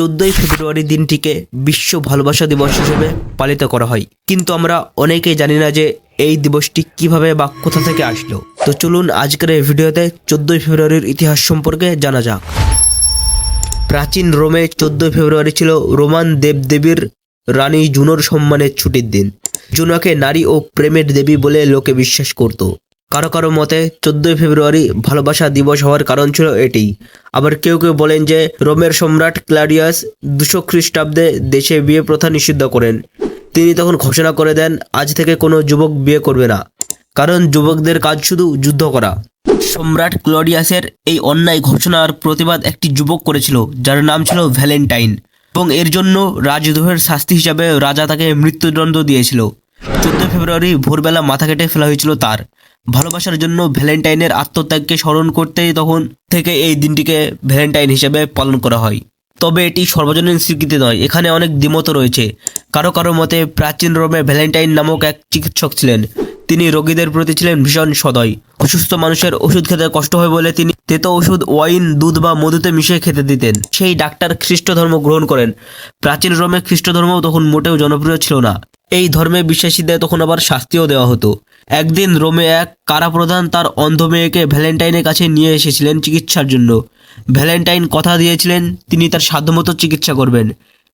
চোদ্দই ফেব্রুয়ারি দিনটিকে বিশ্ব ভালোবাসা দিবস হিসেবে পালিত করা হয়। কিন্তু আমরা অনেকেই জানি না যে এই দিবসটি কীভাবে বা কোথা থেকে আসলো। তো চলুন আজকের এই ভিডিওতে চোদ্দই ফেব্রুয়ারির ইতিহাস সম্পর্কে জানা যাক। প্রাচীন রোমে চোদ্দই ফেব্রুয়ারি ছিল রোমান দেবদেবীর রানী জুনোর সম্মানের ছুটির দিন। জুনোকে নারী ও প্রেমের দেবী বলে লোকে বিশ্বাস করত। কারও কারও মতে চোদ্দই ফেব্রুয়ারি ভালোবাসা দিবস হওয়ার কারণ ছিল এটি। আবার কেউ কেউ বলেন যে রোমের সম্রাট ক্লাডিয়াস দুশো খ্রিস্টাব্দে দেশে বিয়ে প্রথা নিষিদ্ধ করেন। তিনি তখন ঘোষণা করে দেন, আজ থেকে কোনো যুবক বিয়ে করবে না। কারণ যুবকদের কাজ শুধু যুদ্ধ করা। সম্রাট ক্লডিয়াসের এই অন্যায় ঘোষণার প্রতিবাদ একটি যুবক করেছিল, যার নাম ছিল ভ্যালেন্টাইন এবং এর জন্য রাজদ্রোহের শাস্তি হিসাবে রাজা তাকে মৃত্যুদণ্ড দিয়েছিল। চোদ্দ ফেব্রুয়ারি ভোরবেলা মাথা কেটে ফেলা হয়েছিল তার। ভালোবাসার জন্য ভ্যালেন্টাইনের আত্মত্যাগকে স্মরণ করতেই তখন থেকে এই দিনটিকে ভ্যালেন্টাইন হিসেবে পালন করা হয়। তবে এটি সর্বজনীন স্বীকৃতি নয়। এখানে অনেক দ্বিমত রয়েছে। কারও কারও মতে প্রাচীন রোমে ভ্যালেন্টাইন নামক এক চিকিৎসক ছিলেন। তিনি রোগীদের প্রতি ছিলেন ভীষণ সদয়। অসুস্থ মানুষের ওষুধ খেতে কষ্ট হয় বলে তিনি তেতো ওষুধ, ওয়াইন, দুধ বা মধুতে মিশিয়ে খেতে দিতেন। সেই ডাক্তার খ্রিস্ট ধর্ম গ্রহণ করেন। প্রাচীন রোমে খ্রিস্ট ধর্ম তখন মোটেও জনপ্রিয় ছিল না। এই ধর্মে বিশ্বাসীদের তখন আবার শাস্তিও দেওয়া হতো। একদিন রোমে এক কারাপ্রধান তার অন্ধ মেয়েকে ভ্যালেন্টাইনের কাছে নিয়ে এসেছিলেন চিকিৎসার জন্য। ভ্যালেন্টাইন কথা দিয়েছিলেন, তিনি তার সাধ্যমতো চিকিৎসা করবেন।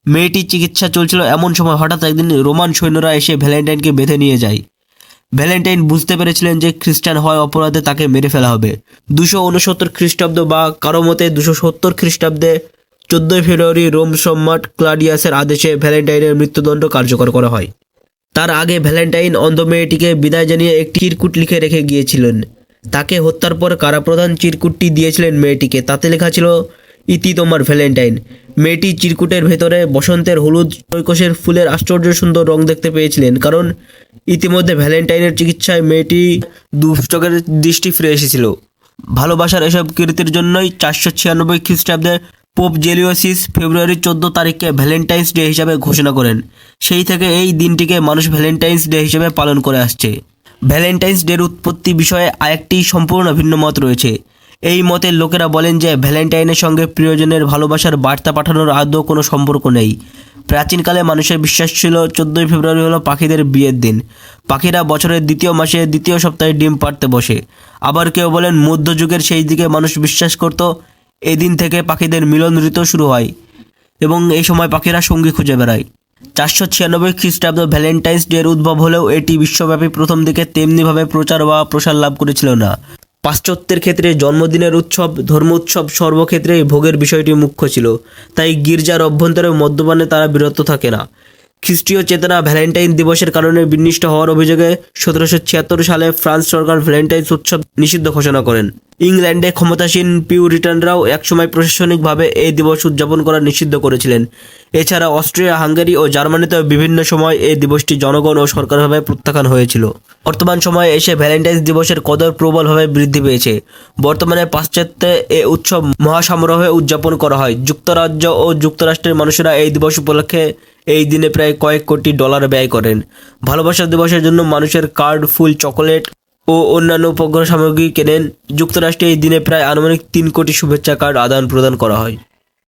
মেয়েটির চিকিৎসা চলছিল এমন সময় হঠাৎ একদিন রোমান সৈন্যরা এসে ভ্যালেন্টাইনকে বেঁধে নিয়ে যায়। ভ্যালেন্টাইন বুঝতে পেরেছিলেন যে খ্রিস্টান হওয়ার অপরাধে তাকে মেরে ফেলা হবে। দুশো উনসত্তর খ্রিস্টাব্দ বা কারও মতে দুশো সত্তর খ্রিস্টাব্দে চোদ্দোই ফেব্রুয়ারি রোম সম্রাট ক্লাডিয়াসের আদেশে ভ্যালেন্টাইনের মৃত্যুদণ্ড কার্যকর করা হয়। তার আগে ভ্যালেন্টাইন অন্ধ মেয়েটিকে বিদায় জানিয়ে একটি চিরকুট লিখে রেখে গিয়েছিলেন। তাকে হত্যার পর কারাপ্রধান চিরকুটটি দিয়েছিলেন মেয়েটিকে। তাতে লেখা ছিল, ইতি তোমার ভ্যালেন্টাইন। মেয়েটি চিরকুটের ভেতরে বসন্তের হলুদ কৈকসের ফুলের আশ্চর্য সুন্দর রং দেখতে পেয়েছিলেন, কারণ ইতিমধ্যে ভ্যালেন্টাইনের চিকিৎসায় মেয়েটি দুষ্টকের দৃষ্টি ফিরে এসেছিল। ভালোবাসার এসব কীর্তির জন্যই চারশো ছিয়ানব্বই খ্রিস্টাব্দে পোপ জেলিওসিস ফেব্রুয়ারি চোদ্দ তারিখকে ভ্যালেন্টাইন্স ডে হিসাবে ঘোষণা করেন। সেই থেকে এই দিনটিকে মানুষ ভ্যালেন্টাইন্স ডে হিসেবে পালন করে আসছে। ভ্যালেন্টাইন্স ডের উৎপত্তি বিষয়ে আরেকটি সম্পূর্ণ ভিন্ন মত রয়েছে। এই মতের লোকেরা বলেন যে, ভ্যালেন্টাইনের সঙ্গে প্রিয়জনের ভালোবাসার বার্তা পাঠানোর আদৌ কোনো সম্পর্ক নেই। প্রাচীনকালে মানুষের বিশ্বাস ছিল, চোদ্দোই ফেব্রুয়ারি হলো পাখিদের বিয়ের দিন। পাখিরা বছরের দ্বিতীয় মাসে দ্বিতীয় সপ্তাহে ডিম পাড়তে বসে। আবার কেউ বলেন, মধ্যযুগের সেই দিকে মানুষ বিশ্বাস করত এই দিন থেকে পাখিদের মিলন ঋতু শুরু হয় এবং এই সময় পাখিরা সঙ্গী খুঁজে বেড়ায়। চারশো ছিয়ানব্বই খ্রিস্টাব্দ ভ্যালেন্টাইন্স ডের উদ্ভব হলেও এটি বিশ্বব্যাপী প্রথম দিকে তেমনিভাবে প্রচার বা প্রসার লাভ করেছিল না। পাশ্চাত্যের ক্ষেত্রে জন্মদিনের উৎসব, ধর্ম উৎসব সর্বক্ষেত্রেই ভোগের বিষয়টি মুখ্য ছিল, তাই গির্জার অভ্যন্তরে মদ্যপানে তারা বিরত থাকে না। খ্রিস্টীয় চেতনা ভ্যালেন্টাইন দিবসের কারণে বিনষ্ট হওয়ার অভিযোগে সতেরোশো ছিয়াত্তর সালে ফ্রান্স সরকার ভ্যালেন্টাইন্স উৎসব নিষিদ্ধ ঘোষণা করেন। ইংল্যান্ডে ক্ষমতাসীন পিউরিটানরাও একসময় প্রশাসনিকভাবে এই দিবস উদযাপন করা নিষিদ্ধ করেছিলেন। এছাড়া অস্ট্রিয়া, হাঙ্গেরি ও জার্মানিতেও বিভিন্ন সময় এই দিবসটি জনগণ ও সরকারভাবে প্রত্যাখ্যান হয়েছিল। বর্তমান সময়ে এসে ভ্যালেন্টাইন্স দিবসের কদর প্রবলভাবে বৃদ্ধি পেয়েছে। বর্তমানে পাশ্চাত্যে এ উৎসব মহাসমারোহে উদযাপন করা হয়। যুক্তরাজ্য ও যুক্তরাষ্ট্রের মানুষেরা এই দিবস উপলক্ষে এই দিনে প্রায় কয়েক কোটি ডলার ব্যয় করেন। ভালোবাসা দিবসের জন্য মানুষের কার্ড ফুল চকোলেট ও অন্যান্য উপগ্রহ সামগ্রী কেনেন। যুক্তরাষ্ট্রে এই দিনে প্রায় আনুমানিক তিন কোটি শুভেচ্ছা কার্ড আদান প্রদান করা হয়।